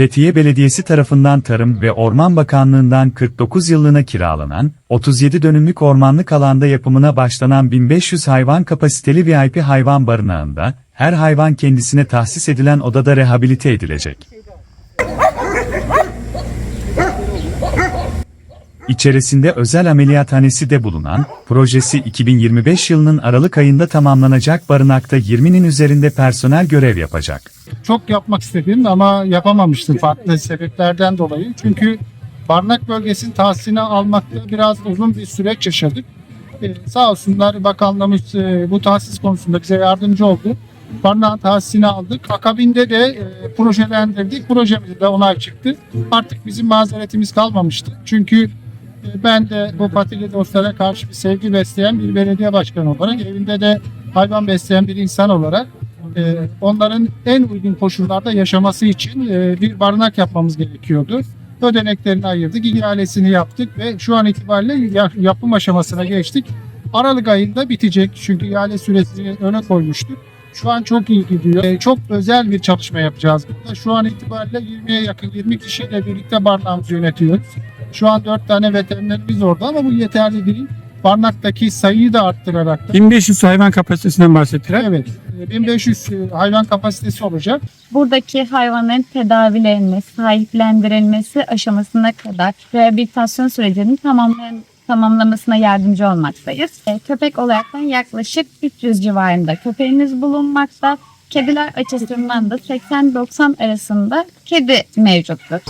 Fethiye Belediyesi tarafından Tarım ve Orman Bakanlığı'ndan 49 yıllığına kiralanan, 37 dönümlük ormanlık alanda yapımına başlanan 1500 hayvan kapasiteli VIP hayvan barınağında, her hayvan kendisine tahsis edilen odada rehabilite edilecek. İçerisinde özel ameliyathanesi de bulunan, projesi 2025 yılının Aralık ayında tamamlanacak barınakta 20'nin üzerinde personel görev yapacak. çok yapmak istedim ama yapamamıştım farklı sebeplerden dolayı. Çünkü barınak bölgesinin tahsisini almakta biraz uzun bir süreç yaşadık. Ee, sağ olsunlar bakanlığımız e, bu tahsis konusunda bize yardımcı oldu. Barınağın tahsisini aldık. Akabinde de e, projelendirdik. Projemiz de onay çıktı. Artık bizim mazeretimiz kalmamıştı. Çünkü ben de bu patili dostlara karşı bir sevgi besleyen bir belediye başkanı olarak evinde de hayvan besleyen bir insan olarak e, onların en uygun koşullarda yaşaması için e, bir barınak yapmamız gerekiyordu. Ödeneklerini ayırdık, ihalesini yaptık ve şu an itibariyle ya- yapım aşamasına geçtik. Aralık ayında bitecek çünkü ihale süresini öne koymuştuk. Şu an çok iyi gidiyor. E, çok özel bir çalışma yapacağız burada. Şu an itibariyle 20'ye yakın 20 kişiyle birlikte barınağımızı yönetiyoruz. Şu an 4 tane veterinerimiz orada ama bu yeterli değil. Barınaktaki sayıyı da arttırarak da 1500 hayvan kapasitesinden bahsettiler. Evet. e, 1500 hayvan kapasitesi olacak. buradaki hayvanların tedavilenmesi, sahiplendirilmesi aşamasına kadar rehabilitasyon sürecinin tamamlayan, tamamlamasına yardımcı olmaktayız. E, köpek olaraktan yaklaşık 300 civarında köpeğimiz bulunmakta. Kediler açısından da 80-90 arasında kedi mevcuttur.